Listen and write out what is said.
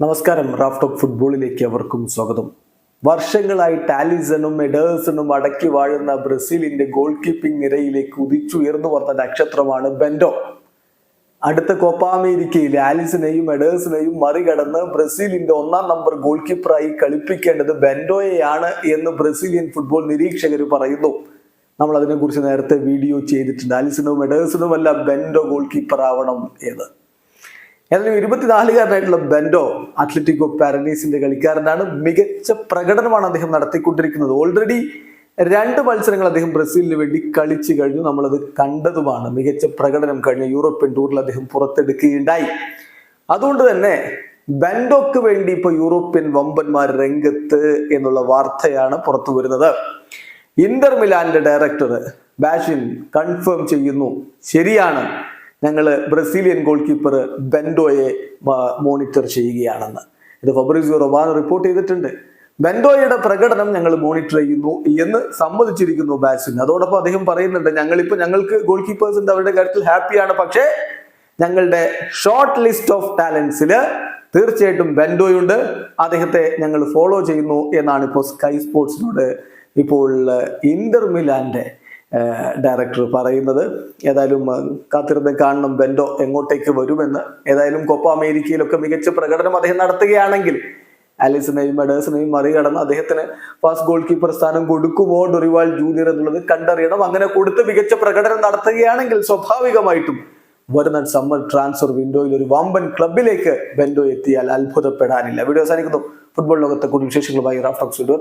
നമസ്കാരം Raf talk ഫുട്ബോളിലേക്ക് അവർക്കും സ്വാഗതം. വർഷങ്ങളായി ടാലിസണും എഡേഴ്സണും അടക്കി വാഴുന്ന ബ്രസീലിന്റെ ഗോൾ കീപ്പിംഗ് നിരയിലേക്ക് ഉദിച്ചുയർന്നു വന്ന നക്ഷത്രമാണ് ബെൻഡോ. അടുത്ത കോപ്പ അമേരിക്കയിൽ ആലിസിനെയും മെഡേഴ്സിനെയും മറികടന്ന് ബ്രസീലിന്റെ ഒന്നാം നമ്പർ ഗോൾ കീപ്പറായി കളിപ്പിക്കേണ്ടത് ബെൻഡോയെയാണ് എന്ന് ബ്രസീലിയൻ ഫുട്ബോൾ നിരീക്ഷകർ പറയുന്നു. നമ്മൾ അതിനെക്കുറിച്ച് നേരത്തെ വീഡിയോ ചെയ്തിട്ടുണ്ട്. ആലിസിനും എഡേഴ്സിനും അല്ല ബെൻഡോ ഗോൾ കീപ്പർ ആവണം എന്ന്. ഏതായാലും ഇരുപത്തിനാലുകാരനായിട്ടുള്ള ബെൻഡോ അത്ലറ്റിക്കോ പാരനീസിന്റെ കളിക്കാരനാണ്. മികച്ച പ്രകടനമാണ് അദ്ദേഹം നടത്തിക്കൊണ്ടിരിക്കുന്നത്. ഓൾറെഡി രണ്ട് മത്സരങ്ങൾ അദ്ദേഹം ബ്രസീലിന് വേണ്ടി കളിച്ചു കഴിഞ്ഞു. നമ്മളത് കണ്ടതുമാണ്. മികച്ച പ്രകടനം കഴിഞ്ഞ യൂറോപ്യൻ ടൂറിൽ അദ്ദേഹം പുറത്തെടുക്കുകയുണ്ടായി. അതുകൊണ്ട് തന്നെ ബെൻഡോക്ക് വേണ്ടി ഇപ്പോൾ യൂറോപ്യൻ വമ്പന്മാർ രംഗത്ത് എന്നുള്ള വാർത്തയാണ് പുറത്തു വരുന്നത്. ഇന്റർ മിലാന്റെ ഡയറക്ടർ ബാഷിൻ കൺഫേം ചെയ്യുന്നു. ശരിയാണ്. ഞങ്ങൾ ബ്രസീലിയൻ ഗോൾ കീപ്പർ ബെൻഡോയെ മോണിറ്റർ ചെയ്യുകയാണെന്ന്. ഇത് ഫബ്രിസിയോ റൊബാനോ റിപ്പോർട്ട് ചെയ്തിട്ടുണ്ട്. ബെൻഡോയുടെ പ്രകടനം ഞങ്ങൾ മോണിറ്റർ ചെയ്യുന്നു എന്ന് സമ്മതിച്ചിരിക്കുന്നു ബാസിൻ അതോടൊപ്പം അദ്ദേഹം പറയുന്നുണ്ട് ഞങ്ങളിപ്പോൾ ഞങ്ങൾക്ക് ഗോൾ കീപ്പേഴ്സിന്റെ അവരുടെ കാര്യത്തിൽ ഹാപ്പിയാണ് പക്ഷേ ഞങ്ങളുടെ ഷോർട്ട് ലിസ്റ്റ് ഓഫ് ടാലൻസിൽ തീർച്ചയായിട്ടും ബെൻഡോയുണ്ട്. അദ്ദേഹത്തെ ഞങ്ങൾ ഫോളോ ചെയ്യുന്നു എന്നാണ് ഇപ്പോൾ സ്കൈ സ്പോർട്സിനോട് ഇപ്പോൾ ഇന്റർ മിലാന്റെ ഡയറക്ടർ പറയുന്നത് ഏതായാലും കാത്തിരുന്ന് കാണണം ബെൻഡോ എങ്ങോട്ടേക്ക് വരുമെന്ന്. ഏതായാലും കൊപ്പ അമേരിക്കയിലൊക്കെ മികച്ച പ്രകടനം അദ്ദേഹം നടത്തുകയാണെങ്കിൽ ആലിസിനെയും മെഡേഴ്സിനെയും മറികടന്ന് അദ്ദേഹത്തിന് ഫാസ്റ്റ് ഗോൾ കീപ്പർ സ്ഥാനം കൊടുക്കുമോ ഡൊറിവാൾ ജൂനിയർ എന്നുള്ളത് കണ്ടറിയണം. അങ്ങനെ കൊടുത്ത് മികച്ച പ്രകടനം നടത്തുകയാണെങ്കിൽ സ്വാഭാവികമായിട്ടും വരുന്ന സമ്മർ ട്രാൻസ്ഫർ വിൻഡോയിൽ ഒരു വമ്പൻ ക്ലബിലേക്ക് ബെൻഡോ എത്തിയാൽ അത്ഭുതപ്പെടാനില്ല. വീഡിയോ അവസാനിക്കുന്നു. ഫുട്ബോൾ ലോകത്തെ കൂടുതൽ വിശേഷങ്ങളുമായി റാഫ്റ്റോക്സ് വീഡിയോ